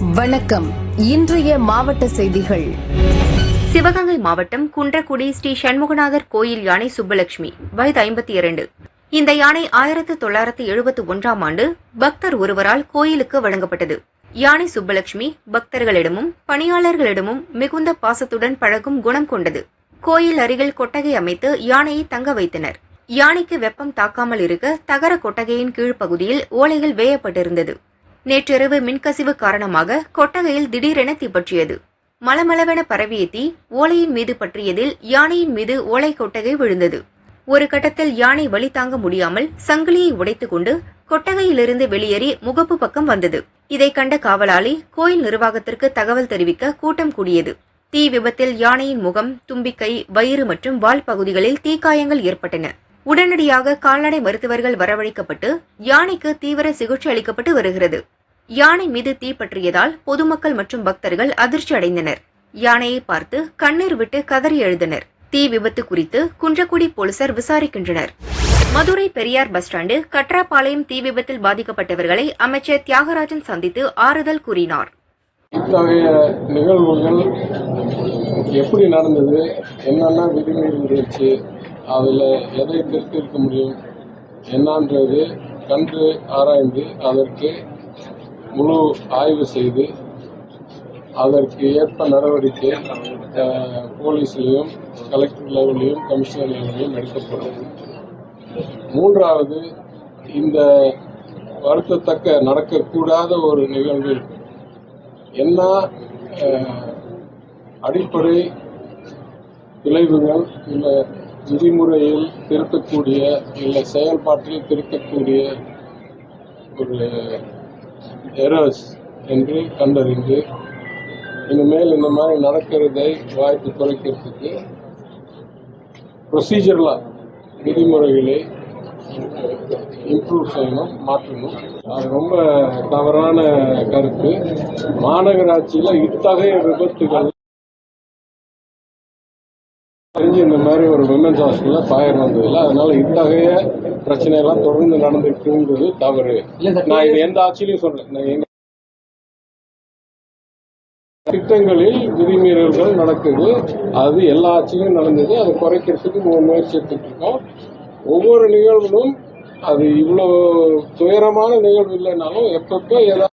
வணக்கம். இன்றைய மாவட்ட செய்திகள். சிவகங்கை மாவட்டம் குன்றக்குடி ஸ்ரீ சண்முகநாதர் கோயில் யானை சுப்பலட்சுமி வயது ஐம்பத்தி இரண்டு இந்த யானை ஆயிரத்து தொள்ளாயிரத்து எழுபத்து ஒன்றாம் ஆண்டு பக்தர் ஒருவரால் கோயிலுக்கு வழங்கப்பட்டது. யானை சுப்பலட்சுமி பக்தர்களிடமும் பணியாளர்களிடமும் மிகுந்த பாசத்துடன் பழகும் குணம் கொண்டது. கோயில் அருகில் கொட்டகை அமைத்து யானையை தங்க வைத்தனர். யானைக்கு வெப்பம் தாக்காமல் இருக்க தகர கொட்டகையின் கீழ்ப்பகுதியில் ஓலைகள் வேயப்பட்டிருந்தது. நேற்றிரவு மின்கசிவு காரணமாக கொட்டகையில் திடீரென தீப்பற்றியது. மலமளவென பரவிய தீ ஓலையின் மீது பற்றியதில் யானையின் மீது ஓலை கொட்டகை விழுந்தது. ஒரு கட்டத்தில் யானை வழி தாங்க முடியாமல் சங்கிலியை உடைத்துக் கொண்டு கொட்டகையிலிருந்து வெளியேறி முகப்பு பக்கம் வந்தது. இதை கண்ட காவலாளி கோயில் நிர்வாகத்திற்கு தகவல் தெரிவிக்க கூட்டம் கூடியது. தீ விபத்தில் யானையின் முகம் தும்பிக்கை வயிறு மற்றும் வால் பகுதிகளில் தீக்காயங்கள் ஏற்பட்டன. உடனடியாக கால்நடை மருத்துவர்கள் வரவழைக்கப்பட்டு யானைக்கு தீவிர சிகிச்சை அளிக்கப்பட்டு வருகிறது. யானை மீது தீ பற்றியதால் பொதுமக்கள் மற்றும் பக்தர்கள் அதிர்ச்சி அடைந்தனர். யானையை பார்த்து கண்ணீர் விட்டு கதறி எழுந்தனர். தீ விபத்து குறித்து குன்றக்குடி போலீசார் விசாரிக்கின்றனர். மதுரை பெரியார் பஸ் ஸ்டாண்டு கட்ராபாளையம் தீ விபத்தில் பாதிக்கப்பட்டவர்களை அமைச்சர் தியாகராஜன் சந்தித்து ஆறுதல் கூறினார். இத்தகைய நிகழ்வுகள் எப்படி நடந்தது? என்னென்ன விதிமீறல் இருந்துச்சு? அதில் எதை திருத்திருக்க முடியும்? என்னன்றது கண்டு ஆராய்ந்து அதற்கு முழு ஆய்வு செய்து அதற்கு ஏற்ப நடவடிக்கை போலீஸ்லேயும் கலெக்டர் லெவல்லையும் கமிஷனர் லெவல்லையும் எடுக்கப்படும். மூன்றாவது இந்த வருத்தத்தக்க நடக்கக்கூடாத ஒரு நிகழ்வு. என்ன அடிப்படை விளைவுகள் இல்லை விதிமுறையில் திருத்தக்கூடிய இல்லை செயல்பாட்டில் திருத்தக்கூடிய ஒரு எரர்ஸ் என்று கண்டறிந்து இனிமேல் இந்த மாதிரி நடக்கிறதை வாய்ப்பு குறைக்கிறதுக்கு ப்ரொசீஜர்லாம் விதிமுறைகளை இம்ப்ரூவ் செய்யணும் மாற்றணும். அது ரொம்ப தவறான கருத்து. மாநகராட்சியில் இத்தகைய விபத்துகள் தெரிஞ்சு இந்த மாதிரி ஒரு விமன்ஸ் ஹாஸ்டல்ல ஃபயர் வந்ததில்ல அதனால இத்தகைய பிரச்சனை எல்லாம் தொடர்ந்து நடந்துருக்குங்கிறது தவறு. நான் இது எந்த ஆட்சியிலையும் சொல்றேன் திட்டங்களில் விதிமீறல்கள் நடக்குது. அது எல்லா ஆட்சியிலும் நடந்தது. அதை குறைக்கிறதுக்கு முயற்சி எடுத்துட்டு இருக்கோம் ஒவ்வொரு நிகழ்விலும் அது இவ்வளவு துயரமான நிகழ்வு இல்லைனாலும் எப்பப்போ ஏதாவது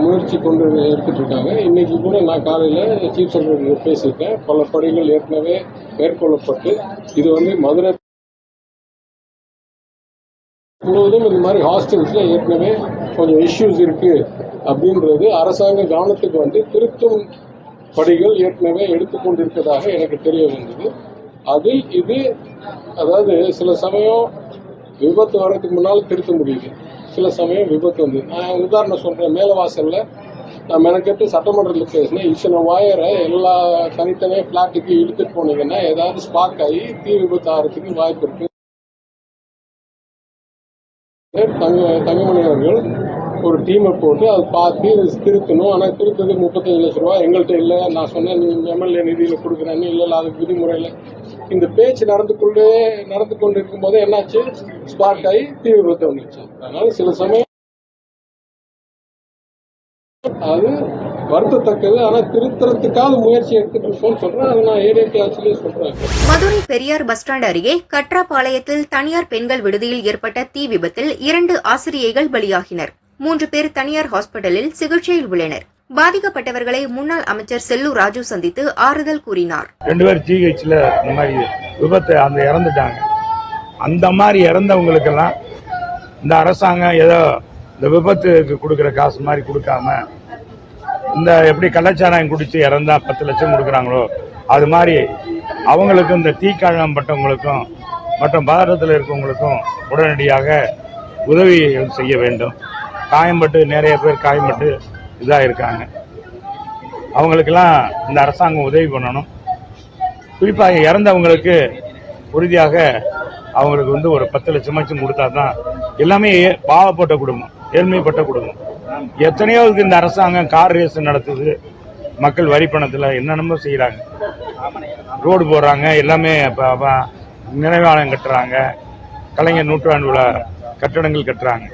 முயற்சி கொண்டு எடுத்துட்டு இருக்காங்க இன்னைக்கு கூட நான் காலையில் சீஃப் செக்ரட்டரி பேசியிருக்கேன். பல பணிகள் ஏற்கனவே மேற்கொள்ளப்பட்டு இது வந்து மதுரை முழுவதும் இந்த மாதிரி ஹாஸ்டல்ஸ்ல ஏற்கனவே கொஞ்சம் இஷ்யூஸ் இருக்கு அப்படின்றது அரசாங்க கவனத்துக்கு வந்து திருத்தும் படிகள் ஏற்கனவே எடுத்துக்கொண்டிருப்பதாக எனக்கு தெரிய வந்தது. அதில் இது அதாவது சில சமயம் விபத்து வர்றதுக்கு முன்னால் திருத்த முடியுது. சில சமயம் விபத்து வந்து. நான் உதாரணம் சொல்றேன். மேலவாசல்ல நான் மெனக்கெட்டு சட்டமன்றத்தில் பேசினேன். இத்தனை வயரை எல்லா தனித்தனியாக பிளாட்டுக்கு இழுத்துட்டு போனீங்கன்னா ஏதாவது ஸ்பார்க் ஆகி தீ விபத்து ஆகிறதுக்கு வாய்ப்பு இருக்கு. தங்க தங்கமணி அவர்கள் ஒரு டீமை போட்டு அதை பார்த்து திருத்தணும். ஆனால் திருத்தது முப்பத்தஞ்சு லட்ச ரூபா எங்கள்கிட்ட இல்லை நான் சொன்னேன் நீ எம்எல்ஏ நிதியில் கொடுக்குறேன்னு. இல்லை இல்லை அதுக்கு விதிமுறையில் இந்த பேச்சு நடந்து கொண்டு நடந்து கொண்டு இருக்கும்போது என்னாச்சு? ஸ்பார்க் ஆகி தீ விபத்து வந்துச்சு அதனால சில சமயம் அது வருத்தத்தக்கது. ஆனா திருத்தறதுக்காக முயற்சி எடுத்துட்டு இருக்கோம்னு சொல்றேன். அது நான் ஏடிஎம் சொல்றேன். மதுரை பெரியார் பஸ் ஸ்டாண்ட் அருகே கட்ராபாளையத்தில் தனியார் பெண்கள் விடுதியில் ஏற்பட்ட தீ விபத்தில் இரண்டு ஆசிரியைகள் பலியாகினர். மூன்று பேர் தனியார் ஹாஸ்பிட்டலில் சிகிச்சையில் உள்ளனர். பாதிக்கப்பட்டவர்களை முன்னாள் அமைச்சர் செல்லூர் ராஜு சந்தித்து ஆறுதல் கூறினார். ரெண்டு பேர் ஜிஹெச்ல இந்த மாதிரி விபத்து அந்த இறந்துட்டாங்க. அந்த மாதிரி இறந்தவங்களுக்கெல்லாம் இந்த அரசாங்கம் ஏதோ இந்த விபத்துக்கு கொடுக்குற காசு மாதிரி கொடுக்காம இந்த எப்படி கள்ளச்சாராயம் குடிச்சு இறந்தா பத்து லட்சம் கொடுக்குறாங்களோ அது மாதிரி அவங்களுக்கும் இந்த தீக்காயம் பட்டவங்களுக்கும் மற்றும் பாரதத்தில் இருக்கவங்களுக்கும் உடனடியாக உதவி செய்ய வேண்டும். காயம்பட்டு நிறைய பேர் காயம்பட்டு இதாக இருக்காங்க அவங்களுக்கெல்லாம் இந்த அரசாங்கம் உதவி பண்ணணும். குறிப்பாக இறந்தவங்களுக்கு உறுதியாக அவங்களுக்கு வந்து ஒரு பத்து லட்சமாச்சும் கொடுத்தா தான் எல்லாமே ஏ- பாவப்பட்ட குடும்பம் ஏழ்மைப்பட்ட குடும்பம். எத்தனையோ இந்த அரசாங்கம் கார் ரேஸ் நடத்துது. மக்கள் வரி பணத்தில் என்னென்னமோ செய்கிறாங்க ரோடு போடுறாங்க எல்லாமே நினைவாலயம் கட்டுறாங்க. கலைஞர் நூற்றாண்டு விழா கட்டடங்கள் கட்டுறாங்க.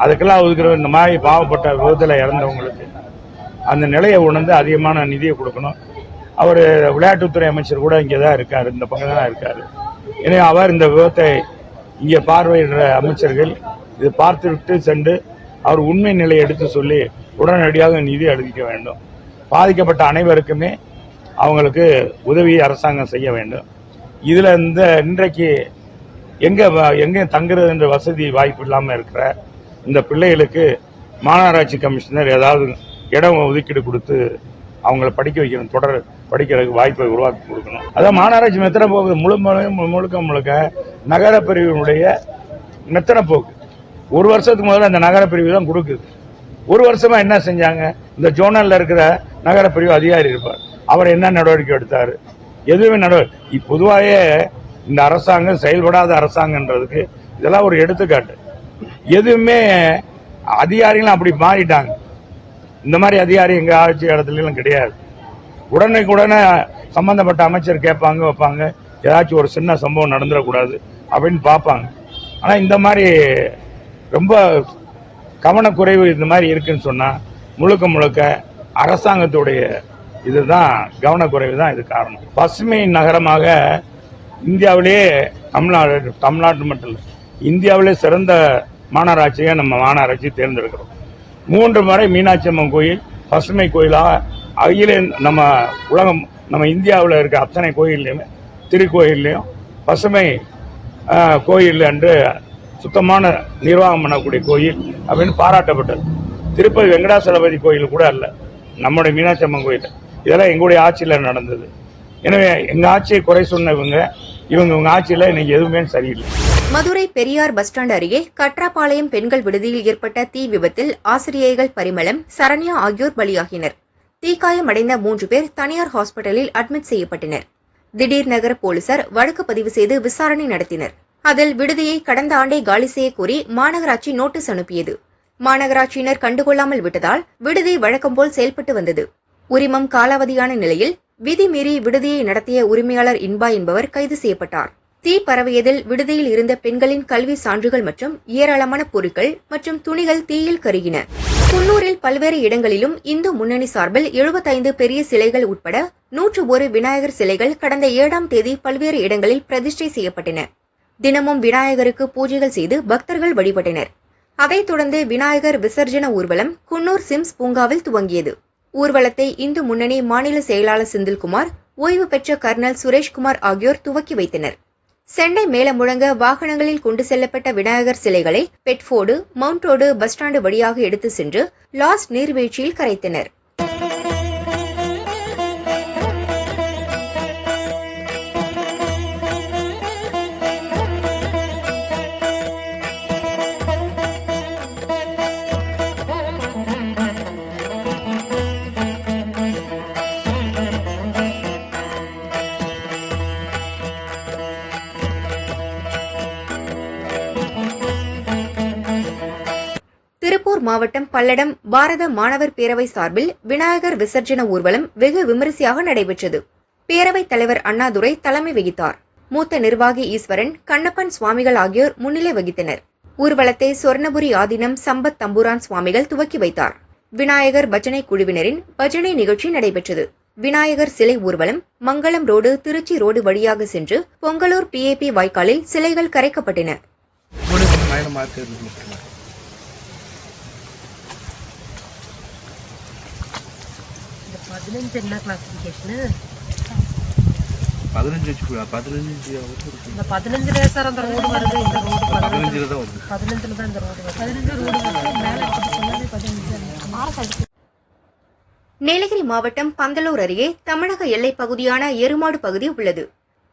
அதுக்கெல்லாம் ஒதுக்குற இந்த மாதிரி பாவப்பட்ட விபத்தில் இறந்தவங்களுக்கு அந்த நிலையை உணர்ந்து அதிகமான நிதியை கொடுக்கணும். அவர் விளையாட்டுத்துறை அமைச்சர் கூட இங்கே தான் இருக்கார் இந்த பக்கம் தான் இருக்கார். எனவே அவர் இந்த விபத்தை இங்கே பார்வையிடுற அமைச்சர்கள் இது பார்த்துவிட்டு சென்று அவர் உண்மை நிலையை எடுத்து சொல்லி உடனடியாக நிதி அளிக்க வேண்டும். பாதிக்கப்பட்ட அனைவருக்குமே அவங்களுக்கு உதவி அரசாங்கம் செய்ய வேண்டும். இதில் இந்த இன்றைக்கு எங்கே வ- தங்குறதுன்ற வசதி வாய்ப்பு இல்லாமல் இருக்கிற இந்த பிள்ளைகளுக்கு மாநகராட்சி கமிஷனர் ஏதாவது இடம் ஒதுக்கீடு கொடுத்து அவங்கள படிக்க வைக்கணும் தொடர் படிக்கிறதுக்கு வாய்ப்பை உருவாக்கி கொடுக்கணும். அதான் மாநகராட்சி மெத்தனை போகுது முழு முழு- முழுக்க முழுக்க நகர பிரிவினுடைய மெத்தனை போக்கு. ஒரு வருஷத்துக்கு முதல்ல அந்த நகர பிரிவு தான் கொடுக்குது. ஒரு வருஷமா என்ன செஞ்சாங்க? இந்த ஜோனல்ல இருக்கிற நகர பிரிவு அதிகாரி இருப்பார். அவர் என்ன நடவடிக்கை எடுத்தார்? எதுவுமே நடவடிக்கை பொதுவாகவே இந்த அரசாங்கம் செயல்படாத அரசாங்கன்றதுக்கு இதெல்லாம் ஒரு எடுத்துக்காட்டு. எதுவுமே அதிகாரிகளும் அப்படி மாறிட்டாங்க. இந்த மாதிரி அதிகாரி எங்க ஆட்சி இடத்துலலாம் கிடையாது. உடனுக்குடனே சம்பந்தப்பட்ட அமைச்சர் கேட்பாங்க வைப்பாங்க. ஏதாச்சும் ஒரு சின்ன சம்பவம் நடந்துடக்கூடாது அப்படின்னு பார்ப்பாங்க. ஆனால் இந்த மாதிரி ரொம்ப கவனக்குறைவு இந்த மாதிரி இருக்குன்னு சொன்னால் முழுக்க முழுக்க அரசாங்கத்துடைய இதுதான் கவனக்குறைவு தான் இது காரணம். பசுமை நகரமாக இந்தியாவிலேயே தமிழ்நாடு தமிழ்நாட்டு மட்டும் இல்லை இந்தியாவிலே சிறந்த மாநகராட்சியை நம்ம மாநகராட்சி தேர்ந்தெடுக்கிறோம். மூன்று முறை மீனாட்சி அம்மன் கோயில் பசுமை கோயிலாக அகில நம்ம உலகம் நம்ம இந்தியாவில் இருக்க அத்தனை கோயில்லையுமே திருக்கோயில்லையும் பசுமை கோயில் என்று சுத்தமான நிர்வாகம் பண்ணக்கூடிய கோயில் அப்படின்னு பாராட்டப்பட்டது. திருப்பதி வெங்கடாசலபதி கோயில் கூட அல்ல நம்முடைய மீனாட்சி அம்மன் கோயில். இதெல்லாம் எங்களுடைய ஆட்சியில் நடந்தது. எனவே எங்கள் ஆட்சியை குறை சொன்னவங்க இவங்க இவங்க ஆட்சியில் இன்னைக்கு எதுவுமே சரியில்லை. மதுரை பெரியார் பஸ் ஸ்டாண்ட் அருகே கட்ராபாளையம் பெண்கள் விடுதியில் ஏற்பட்ட தீ விபத்தில் ஆசிரியைகள் பரிமளம் சரண்யா ஆகியோர் பலியாகினர். தீக்காயமடைந்த மூன்று பேர் தனியார் ஹாஸ்பிட்டலில் அட்மிட் செய்யப்பட்டனர். திடீர் நகர போலீசார் வழக்கு பதிவு செய்து விசாரணை நடத்தினர். அதில் விடுதியை கடந்த ஆண்டே காலி செய்யக்கோரி மாநகராட்சி நோட்டீஸ் அனுப்பியது. மாநகராட்சியினர் கண்டுகொள்ளாமல் விட்டதால் விடுதி வழக்கம்போல் செயல்பட்டு வந்தது. உரிமம் காலாவதியான நிலையில் விதி மீறி விடுதியை நடத்திய உரிமையாளர் இன்பா என்பவர் கைது செய்யப்பட்டார். தீ பரவியதில் விடுதியில் இருந்த பெண்களின் கல்வி சான்றுகள் மற்றும் ஏராளமான பொருட்கள் மற்றும் துணிகள் தீயில் கருகின. குன்னூரில் பல்வேறு இடங்களிலும் இந்து முன்னணி சார்பில் 75 பெரிய சிலைகள் உட்பட நூற்று ஒரு விநாயகர் சிலைகள் கடந்த ஏழாம் தேதி பல்வேறு இடங்களில் பிரதிஷ்டை செய்யப்பட்டன. தினமும் விநாயகருக்கு பூஜைகள் செய்து பக்தர்கள் வழிபட்டனர். அதைத் தொடர்ந்து விநாயகர் விசர்ஜன ஊர்வலம் குன்னூர் சிம்ஸ் பூங்காவில் துவங்கியது. ஊர்வலத்தை இந்து முன்னணி மாநில செயலாளர் செந்தில்குமார் ஓய்வு பெற்ற கர்னல் சுரேஷ்குமார் ஆகியோர் துவக்கி வைத்தனர். சென்னை மேலம் முழங்க வாகனங்களில் கொண்டு செல்லப்பட்ட விநாயகர் சிலைகளை Bedford Mount Road bus stand வழியாக எடுத்து சென்று லாஸ்ட் நீர்வீழ்ச்சியில் கரைத்தனர். மாவட்டம் பல்லடம் பாரத மாணவர் பேரவை சார்பில் விநாயகர் விசர்ஜன ஊர்வலம் வெகு விமரிசையாக நடைபெற்றது. பேரவைத் தலைவர் அண்ணாதுரை தலைமை வகித்தார். மூத்த நிர்வாகி ஈஸ்வரன் கண்ணப்பன் சுவாமிகள் ஆகியோர் முன்னிலை வகித்தனர். ஊர்வலத்தை சொர்ணபுரி ஆதீனம் சம்பத் தம்பூரான் சுவாமிகள் துவக்கி வைத்தார். விநாயகர் பஜனை குழுவினரின் பஜனை நிகழ்ச்சி நடைபெற்றது. விநாயகர் சிலை ஊர்வலம் மங்களம் ரோடு திருச்சி ரோடு வழியாக சென்று பொங்கலூர் பிஏபி வாய்க்காலில் சிலைகள் கரைக்கப்பட்டன. பதினஞ்சு என்ன கிளாசிபிகேஷனு பதினஞ்சு வச்சு பதினஞ்சு இந்த பதினஞ்சுல சார் அந்த ரோடு வருது இந்த ரோடு பதினஞ்சுல தான் வருது. பதினஞ்சுல தான் இந்த ரோடு வருது. பதினஞ்சு ரோடு மேல எடுத்துட்டு சொன்னாலே பதினஞ்சு நீலகிரி மாவட்டம் பந்தலூர் அருகே தமிழக எல்லைப் பகுதியான எருமாடு பகுதி உள்ளது.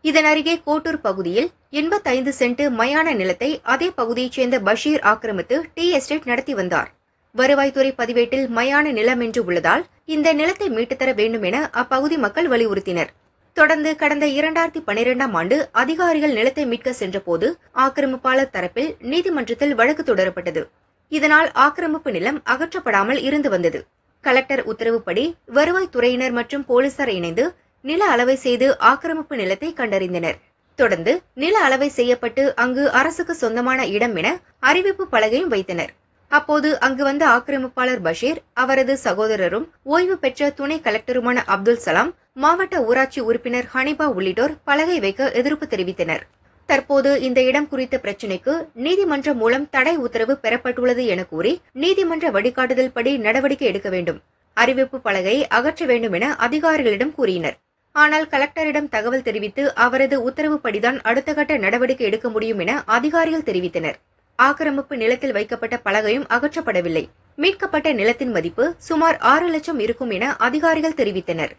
இதன் அருகே கோட்டூர் பகுதியில் எண்பத்தைந்து சென்ட் மயான நிலத்தை அதே பகுதியைச் சேர்ந்த பஷீர் ஆக்கிரமித்து டி எஸ்டேட் நடத்தி வந்தார். வருவாய்த்துறை பதிவேட்டில் மயான நிலம் என்று உள்ளதால் இந்த நிலத்தை மீட்டுத்தர வேண்டும் என அப்பகுதி மக்கள் வலியுறுத்தினர். தொடர்ந்து கடந்த இரண்டாயிரத்தி பனிரெண்டாம் ஆண்டு அதிகாரிகள் நிலத்தை மீட்க சென்றபோது ஆக்கிரமிப்பாளர் தரப்பில் நீதிமன்றத்தில் வழக்கு தொடரப்பட்டது. இதனால் ஆக்கிரமிப்பு நிலம் அகற்றப்படாமல் இருந்து வந்தது. கலெக்டர் உத்தரவுப்படி வருவாய்த்துறையினர் மற்றும் போலீசார் இணைந்து நில அளவை செய்து ஆக்கிரமிப்பு நிலத்தை கண்டறிந்தனர். தொடர்ந்து நில அளவை செய்யப்பட்டு அங்கு அரசுக்கு சொந்தமான இடம் என அறிவிப்பு பலகையும் வைத்தனர். அப்போது அங்கு வந்த ஆக்கிரமிப்பாளர் பஷீர் அவரது சகோதரரும் ஓய்வு பெற்ற துணை கலெக்டருமான அப்துல் சலாம் மாவட்ட ஊராட்சி உறுப்பினர் ஹனிபா உள்ளிட்டோர் பலகை வைக்க எதிர்ப்பு தெரிவித்தனர். தற்போது இந்த இடம் குறித்த பிரச்சினைக்கு நீதிமன்றம் மூலம் தடை உத்தரவு பெறப்பட்டுள்ளது என கூறி நீதிமன்ற வழிகாட்டுதல் படி நடவடிக்கை எடுக்க வேண்டும். அறிவிப்பு பலகையை அகற்ற வேண்டும் என அதிகாரிகளிடம் கூறினர். ஆனால் கலெக்டரிடம் தகவல் தெரிவித்து அவரது உத்தரவுப்படிதான் அடுத்த கட்ட நடவடிக்கை எடுக்க முடியும் என அதிகாரிகள் தெரிவித்தனர். ஆக்கிரமிப்பு நிலத்தில் வைக்கப்பட்ட பலகையும் அகற்றப்படவில்லை. மீட்கப்பட்ட நிலத்தின் மதிப்பு சுமார் ஆறு லட்சம் இருக்கும் என அதிகாரிகள் தெரிவித்தனர்.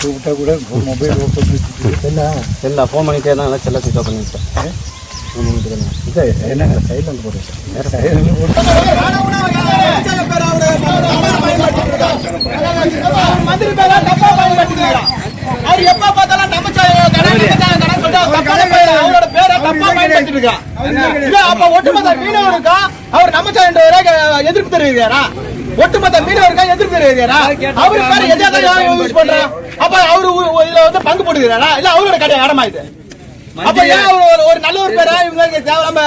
கூப்பிட்டா கூட மொபைல் செல்ல ஃபோன் பண்ணிட்டே தான் எல்லாம் செல்ல சுவிச் ஆஃப் பண்ணிவிட்டேன் இது என்ன சைலண்ட் போடுறேன் சைலண்ட் போட்டு அவர் எப்ப பார்த்தாலும் நம்ம அவரோட பேரை தப்பா பயன்படுத்திட்டு இருக்கான் இல்ல, அப்ப ஒட்டுமொத்த மீனவருக்கா அவர் நம்ம எதிர்ப்பு தெரிவிக்கிறாரா ஒட்டுமொத்த மீனவருக்கா எதிர்ப்பு தெரிவிக்கிறாரா அவரு பேர் எதாவது யூஸ் பண்றா அப்ப அவரு உ- இதுல வந்து பங்கு போட்டுக்கிறாரா? இல்ல அவரோட கடை இடமா இது? அப்ப ஏன் ஒரு- நல்ல பேரை. இவங்க தேவையில்லாம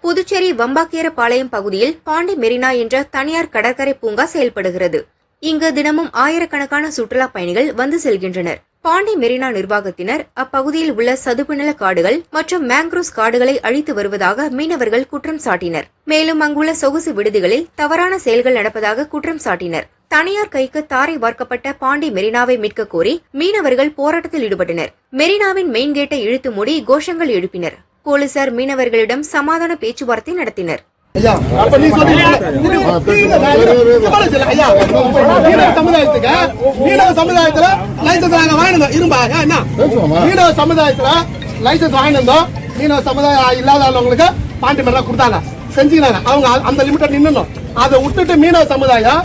புதுச்சேரி வம்பாக்கீரபாளையம் பகுதியில் பாண்டி மெரினா என்ற தனியார் கடற்கரை பூங்கா செயல்படுகிறது. இங்கு தினமும் ஆயிரக்கணக்கான சுற்றுலா பயணிகள் வந்து செல்கின்றனர். பாண்டி மெரினா நிர்வாகத்தினர் அப்பகுதியில் உள்ள சதுப்பு நில காடுகள் மற்றும் மேங்க்ரோஸ் காடுகளை அழித்து வருவதாக மீனவர்கள் குற்றம் சாட்டினர் மேலும் அங்குள்ள சொகுசு விடுதிகளில் தவறான செயல்கள் நடப்பதாக குற்றம் சாட்டினர் தனியார் கைக்கு தாரை வார்க்கப்பட்ட பாண்டி மெரினாவை மீட்க கோரி மீனவர்கள் போராட்டத்தில் ஈடுபட்டனர் மெரினாவின் மெயின் கேட்டை இழுத்து மூடி கோஷங்கள் எழுப்பினர் போலீசார் மீனவர்களிடம் சமாதான பேச்சுவார்த்தை நடத்தினர் சமுதாயத்துக்கு மீனவ சமுதாயத்துல லைசன்ஸ் வாங்கினோம் இரும்பா. என்ன மீனவ சமுதாயத்துல லைசன்ஸ் வாங்கினோம் மீனவ சமுதாயம் இல்லாத ஆளுங்களுக்கு பாண்டி மேல கொடுத்தாங்க. செஞ்சுக்கினாங்க. அவங்க அந்த லிமிட்டை நின்னணும் அதை விட்டுட்டு மீனவ சமுதாயம்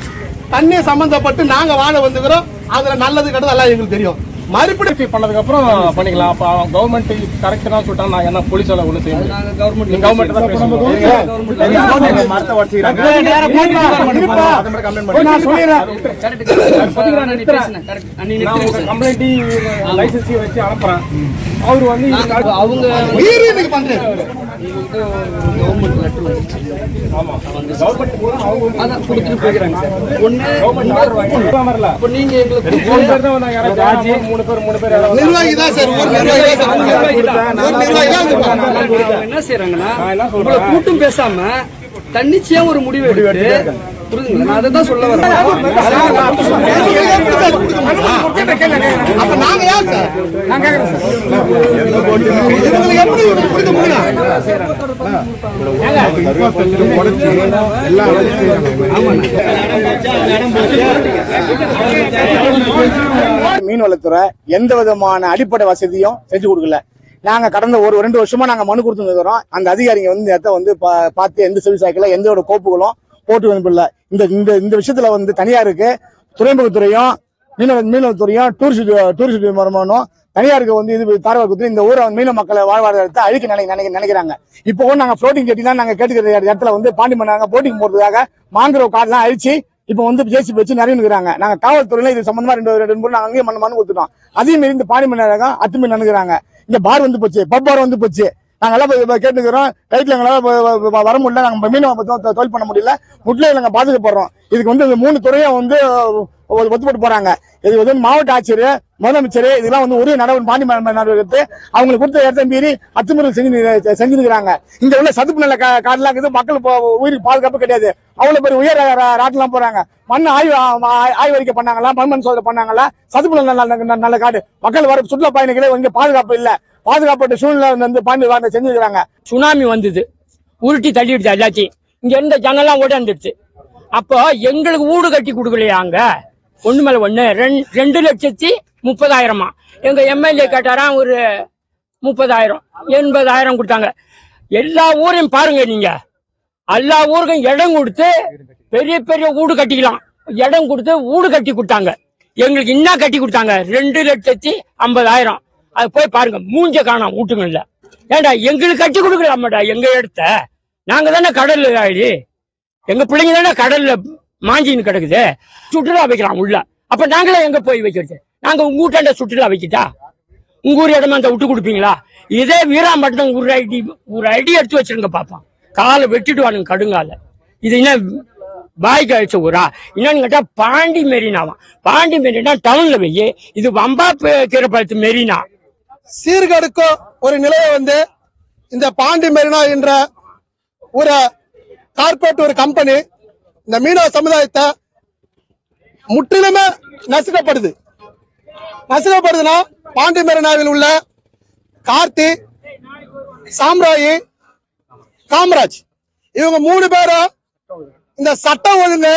தண்ணி சம்பந்தப்பட்டு நாங்க வாழ வந்துக்கிறோம். அதுல நல்லது கெட்டது எல்லாம் எங்களுக்கு தெரியும். மறுபடி பண்ணதுக்கு அப்புறம் பண்ணிக்கலாம். அப்ப கவர்மெண்ட் கரெக்ட் தான் சொல்லிட்டாங்க நான் என்ன போலீஸால ஒண்ணு செய்ய முடியும். கவர்மெண்ட் கவர்மெண்ட் தான் மரத்தை கம்ப்ளைண்ட் லைசன்ஸ் வச்சு அனுப்புறேன். அவர் வந்து அவங்க ஆமா. கவர்மெண்ட் கூட அவங்க அதான் கொடுத்துட்டு போயிடுறாங்க சார். ஒண்ணு கவர்மெண்ட் வரல. இப்போ நீங்க எங்களுக்கு மூணு பேர் தான் வந்தாங்க. யாராவது மூணு பேர் மூணு பேர் நிர்வாகி தான் சார். ஒரு நிர்வாகி தான் என்ன செய்யறாங்கன்னா இவ்வளவு கூட்டும் பேசாம தன்னிச்சையா ஒரு முடிவு எடுத்து புரியுதுங்களா நான் அதை தான் சொல்ல வரேன். அப்ப நாங்க யார் சார்? நான் கேக்குறேன் சார். இதுங்களுக்கு எப்படி இவருக்கு புரிந்து முடியும் மீன்வளத்துறை எந்த விதமான அடிப்படை வசதியும் செஞ்சு கொடுக்கல. நாங்க கடந்த ஒரு ரெண்டு வருஷமா நாங்க மனு கொடுத்துருக்கிறோம் அந்த அதிகாரிங்க வந்து இடத்த வந்து பா- பார்த்து எந்த செவி சாய்க்கல எந்த ஒரு கோப்புகளும் போட்டு அனுப்பல இந்த இந்த இந்த விஷயத்துல வந்து தனியாருக்கு துறைமுகத்துறையும் மீனவ மீனவத்துறையும் டூரிஸ்ட் டூரிஸ்ட் வருமானம். தனியாருக்கு வந்து இது தாரவா கொடுத்து இந்த ஊரை மீன மீனவ மக்களை வாழ்வாதாரத்தை அழிக்க நினை நினை- நினைக்கிறாங்க. இப்போ கூட நாங்க ஃப்ளோட்டிங் கட்டி தான் நாங்க கேட்டுக்கிற இடத்துல வந்து பாண்டி பண்ணாங்க போட்டிங் போறதுக்காக மாங்குறோவ் காடெல்லாம் அழிச்சு இப்போ வந்து ஜேசி வச்சு நிறைய நிற்கிறாங்க நாங்க காவல்துறையில இது சம்பந்தமா ரெண்டு ரெண்டு மூணு நாங்க அங்கேயும் மனு மனு கொடுத்துட்டோம். அதே மாரி இந்த பாண்டி மன்னராக அத்துமீறி நினைக்கிறாங்க. இங்க பார் வந்து போச்சு பப் பார் வந்து போச்சு. நாங்க எல்லாம் கேட்டுக்கிறோம். ரைட்ல எங்களால வர முடியல. நாங்கள் மீனவ தொழில் பண்ண முடியல. முட்டையில நாங்க பாதிக்கப்படுறோம். இதுக்கு வந்து இந்த மூணு துறையும் வந்து ஒத்து போட்டு போறாங்க. இது வந்து மாவட்ட ஆட்சியர் முதலமைச்சர் இதெல்லாம் வந்து ஒரே நடவடிக்கை பாண்டி நடவடிக்கை அவங்களுக்கு கொடுத்த இடத்த மீறி அத்துமீறல் செஞ்சு செஞ்சிருக்கிறாங்க. இங்க உள்ள சதுப்பு நில கா- காடுலாம் இருக்குது மக்கள் உயிருக்கு பாதுகாப்பு கிடையாது. அவ்வளவு பேர் உயர் ரா- ராட்டெல்லாம் போறாங்க மண் ஆய்வு ஆய்வறிக்கை பண்ணாங்களா? மண்மண் சோதனை பண்ணாங்களா? சதுப்பு நல்ல- நல்ல- நல்ல காடு. மக்கள் வர சுற்றுலா பயணிகளே இங்க பாதுகாப்பு இல்ல. பாதுகாப்பட்ட சூழ்நிலை வந்து பாண்டி வாங்க செஞ்சிருக்கிறாங்க. சுனாமி வந்தது. உருட்டி தள்ளிடுச்சு எல்லாத்தையும். இங்க இருந்த ஜனெல்லாம் ஓடாந்துடுச்சு அப்போ எங்களுக்கு வீடு கட்டி கொடுக்கலையா அங்க ஒண்ணு மேல ஒண்ணு ரெண்- ரெண்டு லட்சத்தி முப்பதாயிரமா? எங்க எம்எல்ஏ கேட்டாராம் ஒரு முப்பதாயிரம் எண்பதாயிரம் கொடுத்தாங்க. எல்லா ஊரையும் பாருங்க நீங்க. எல்லா ஊருக்கும் இடம் கொடுத்து பெரிய பெரிய வீடு கட்டிக்கலாம். இடம் கொடுத்து வீடு கட்டி கொடுத்தாங்க. எங்களுக்கு என்ன கட்டி கொடுத்தாங்க? ரெண்டு லட்சத்தி ஐம்பதாயிரம். அது போய் பாருங்க மூஞ்ச காணோம் வீட்டுங்கள்ல. ஏண்டா எங்களுக்கு கட்டி கொடுக்கலாமாடா எங்க இடத்த? நாங்க தானே கடல்ல ஆயிடு எங்க பிள்ளைங்க தானே கடல்ல மாஞ்சின்னு கிடக்குது. சுற்றுலா வைக்கலாம் உள்ள. அப்ப நாங்களே எங்க போய் வைக்கிறது? நாங்க உங்க வீட்டாண்ட சுற்றுலா வைக்கிட்டா உங்க ஊர் இடமா அந்த விட்டு கொடுப்பீங்களா? இதே வீரா மட்டும் ஒரு ஐடி ஒரு ஐடி எடுத்து வச்சிருங்க பாப்பான் காலை வெட்டிடுவானுங்க கடுங்கால. இது என்ன பாய்க்கு அழிச்ச ஊரா? என்னன்னு கேட்டா பாண்டி மெரினாவான் பாண்டி மெரினா டவுன்ல போய் இது வம்பா கீரப்பாளத்து மெரினா. சீர்கெடுக்கும் ஒரு நிலையை வந்து இந்த பாண்டி மெரினா என்ற ஒரு கார்பரேட் ஒரு கம்பெனி இந்த மீனவ சமுதாயத்தை முற்றிலுமே நசுக்கப்படுது. நசுக்கப்படுதுன்னா பாண்டி மெரினாவில் உள்ள கார்த்தி சாம்ராயி காமராஜ். இவங்க மூணு பேரும் இந்த சட்டம் ஒழுங்கு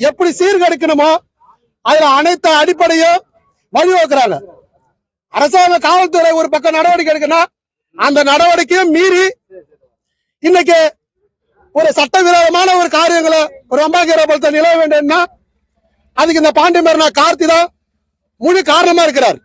எப்படி சீர்கெடுக்கணுமோ அதுல அனைத்து அடிப்படையும் வழிவகுக்கிறாங்க. அரசாங்க காவல்துறை ஒரு பக்கம் நடவடிக்கை எடுக்கணும் அந்த நடவடிக்கையும் மீறி இன்னைக்கு ஒரு சட்டவிரோதமான ஒரு காரியங்களை ஒரு அம்பாகிரபலத்தை நிலவ வேண்டும்னா அதுக்கு இந்த பாண்டிமரனா கார்த்தி தான் முழு காரணமா இருக்கிறார்.